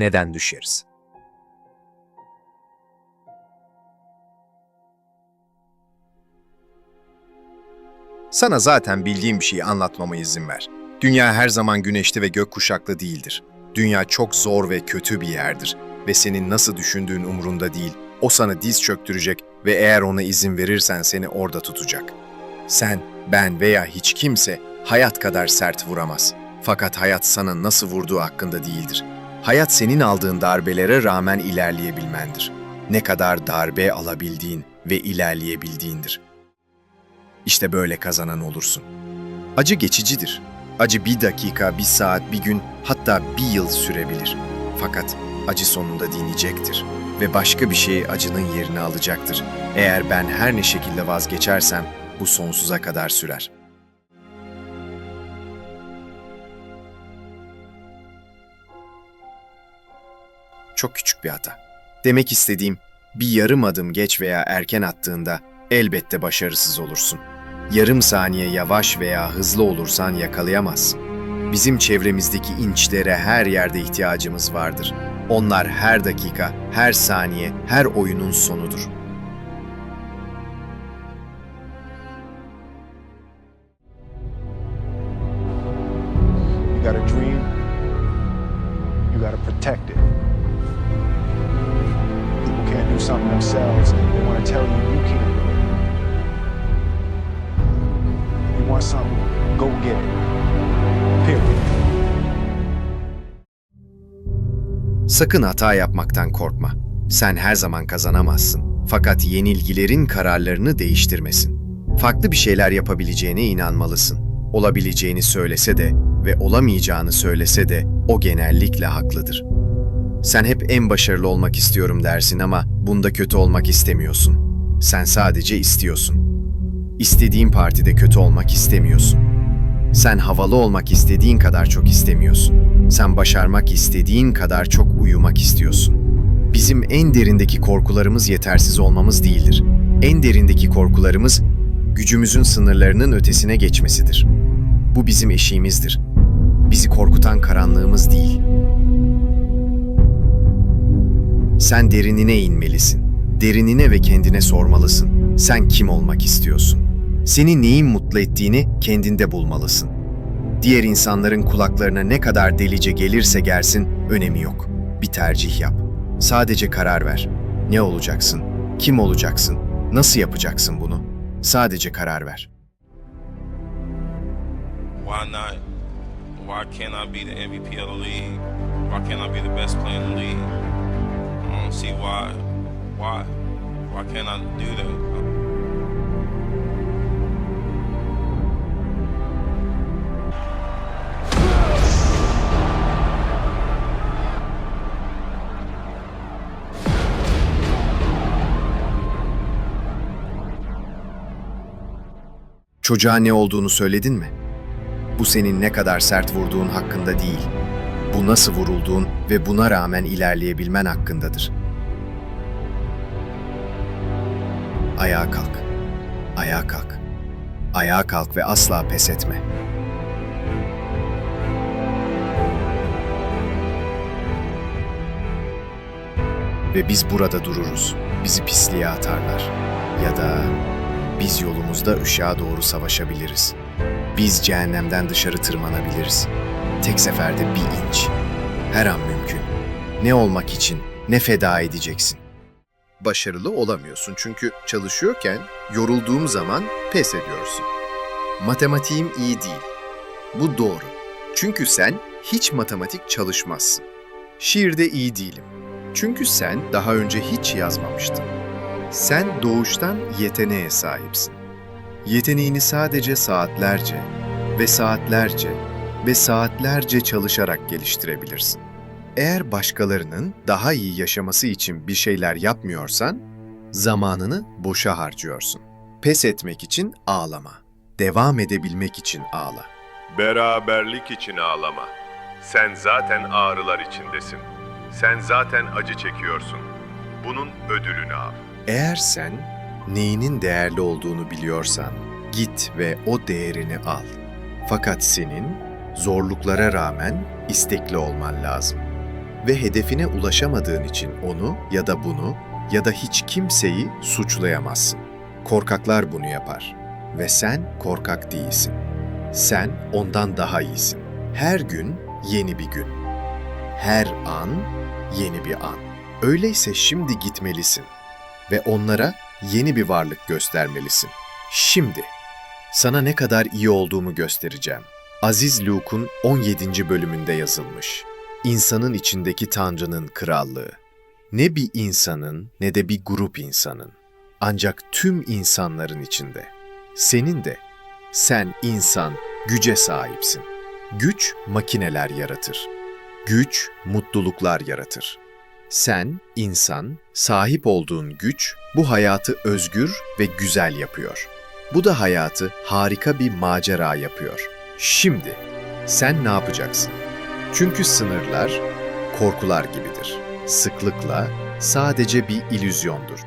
neden düşeriz? Sana zaten bildiğim bir şeyi anlatmama izin ver. Dünya her zaman güneşli ve gökkuşaklı değildir. Dünya çok zor ve kötü bir yerdir ve senin nasıl düşündüğün umurunda değil. O sana diz çöktürecek ve eğer ona izin verirsen seni orada tutacak. Sen, ben veya hiç kimse hayat kadar sert vuramaz. Fakat hayat sana nasıl vurduğu hakkında değildir. Hayat senin aldığın darbelere rağmen ilerleyebilmendir. Ne kadar darbe alabildiğin ve ilerleyebildiğindir. İşte böyle kazanan olursun. Acı geçicidir. Acı bir dakika, bir saat, bir gün, hatta bir yıl sürebilir. Fakat acı sonunda dinecektir ve başka bir şey acının yerini alacaktır. Eğer ben her ne şekilde vazgeçersem bu sonsuza kadar sürer. Çok küçük bir hata. Demek istediğim bir yarım adım geç veya erken attığında elbette başarısız olursun. Yarım saniye yavaş veya hızlı olursan yakalayamazsın. Bizim çevremizdeki inçlere her yerde ihtiyacımız vardır. Onlar her dakika, her saniye, her oyunun sonudur. You got a dream, you got to protect it. Something themselves, they want to tell you you can't. You want something, go get it. Period. Sakın hata yapmaktan korkma. Sen her zaman kazanamazsın. Fakat yenilgilerin kararlarını değiştirmesin. Farklı bir şeyler yapabileceğine inanmalısın. Olabileceğini söylese de ve olamayacağını söylese de o genellikle haklıdır. Sen hep en başarılı olmak istiyorum dersin ama bunda kötü olmak istemiyorsun. Sen sadece istiyorsun. İstediğin partide kötü olmak istemiyorsun. Sen havalı olmak istediğin kadar çok istemiyorsun. Sen başarmak istediğin kadar çok uyumak istiyorsun. Bizim en derindeki korkularımız yetersiz olmamız değildir. En derindeki korkularımız gücümüzün sınırlarının ötesine geçmesidir. Bu bizim eşiğimizdir. Bizi korkutan karanlığımız değil. Sen derinine inmelisin. Derinine ve kendine sormalısın. Sen kim olmak istiyorsun? Seni neyin mutlu ettiğini kendinde bulmalısın. Diğer insanların kulaklarına ne kadar delice gelirse gelsin önemi yok. Bir tercih yap. Sadece karar ver. Ne olacaksın? Kim olacaksın? Nasıl yapacaksın bunu? Sadece karar ver. Why not? Why can't I be the MVP of the league? Why can't I be the best player in the league? I don't see why. Why? Why can't I do that? Çocuğa ne olduğunu söyledin mi? Bu senin ne kadar sert vurduğun hakkında değil. Bu nasıl vurulduğun ve buna rağmen ilerleyebilmen hakkındadır. Ayağa kalk. Ayağa kalk. Ayağa kalk ve asla pes etme. Ve biz burada dururuz. Bizi pisliğe atarlar. Ya da biz yolumuzda ışığa doğru savaşabiliriz. Biz cehennemden dışarı tırmanabiliriz. Tek seferde bir inç. Her an mümkün. Ne olmak için ne feda edeceksin. Başarılı olamıyorsun çünkü çalışıyorken yorulduğum zaman pes ediyorsun. Matematiğim iyi değil. Bu doğru. Çünkü sen hiç matematik çalışmazsın. Şiirde iyi değilim. Çünkü sen daha önce hiç yazmamıştın. Sen doğuştan yeteneğe sahipsin. Yeteneğini sadece saatlerce ve saatlerce ve saatlerce çalışarak geliştirebilirsin. Eğer başkalarının daha iyi yaşaması için bir şeyler yapmıyorsan, zamanını boşa harcıyorsun. Pes etmek için ağlama. Devam edebilmek için ağla. Beraberlik için ağlama. Sen zaten ağrılar içindesin. Sen zaten acı çekiyorsun. Bunun ödülünü al. Eğer sen neyinin değerli olduğunu biliyorsan, git ve o değerini al. Fakat senin zorluklara rağmen istekli olman lazım. ve hedefine ulaşamadığın için onu ya da bunu ya da hiç kimseyi suçlayamazsın. Korkaklar bunu yapar ve sen korkak değilsin. Sen ondan daha iyisin. Her gün yeni bir gün. Her an yeni bir an. Öyleyse şimdi gitmelisin ve onlara yeni bir varlık göstermelisin. Şimdi sana ne kadar iyi olduğumu göstereceğim. Aziz Luke'un 17. bölümünde yazılmış. İnsanın içindeki Tanrı'nın krallığı. Ne bir insanın ne de bir grup insanın. Ancak tüm insanların içinde. Senin de. Sen insan, güce sahipsin. Güç makineler yaratır. Güç mutluluklar yaratır. Sen, insan, sahip olduğun güç bu hayatı özgür ve güzel yapıyor. Bu da hayatı harika bir macera yapıyor. Şimdi sen ne yapacaksın? Çünkü sınırlar korkular gibidir. Sıklıkla sadece bir illüzyondur.